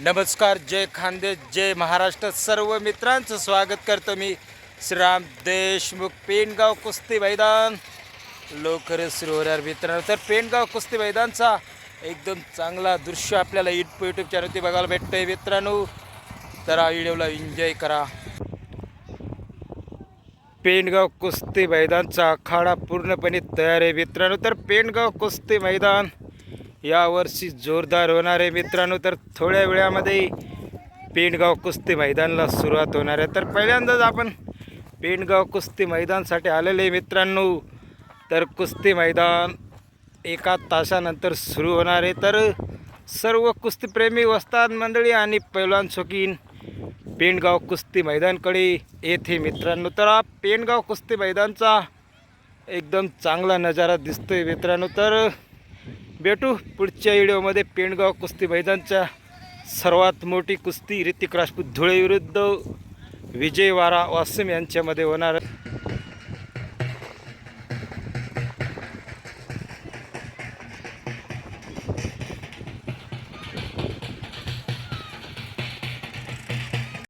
नमस्कार जय खांदे जय महाराष्ट्र. सर्व मित्रांचं स्वागत करतो मी श्रीराम देशमुख पेनगाव कुस्ती मैदान. लवकरच सुरू होणार मित्रांनो तर पेनगाव कुस्ती मैदानचा एकदम चांगला दृश्य आपल्याला यूट्यूब यूट्यूब चॅनलवरती बघायला भेटतंय मित्रांनो. तर हा व्हिडिओला एन्जॉय करा. पेनगाव कुस्ती मैदानचा आखाडा पूर्णपणे तयार आहे मित्रांनो. तर पेनगाव कुस्ती मैदान यावर्षी जोरदार होणार आहे मित्रांनो. तर थोड्या वेळामध्ये पेंडगाव कुस्ती मैदानाला सुरुवात होणार आहे. तर पहिल्यांदाच आपण पेंडगाव कुस्ती मैदानसाठी आलेले मित्रांनो. तर कुस्ती मैदान एका तासानंतर सुरू होणार आहे. तर सर्व कुस्तीप्रेमी वस्ताद मंडळी आणि पैलवान शौकीन पेंडगाव कुस्ती मैदानकडे येथे मित्रांनो. तर हा पेणगाव कुस्ती मैदानचा एकदम चांगला नजारा दिसतोय मित्रांनो. तर भेटू पुढच्या व्हिडिओमध्ये पेंडगाव कुस्ती मैदानच्या सर्वात मोठी कुस्ती ऋतिक राजपूत धुळे विरुद्ध विजय वारा वासिम यांच्यामध्ये होणार.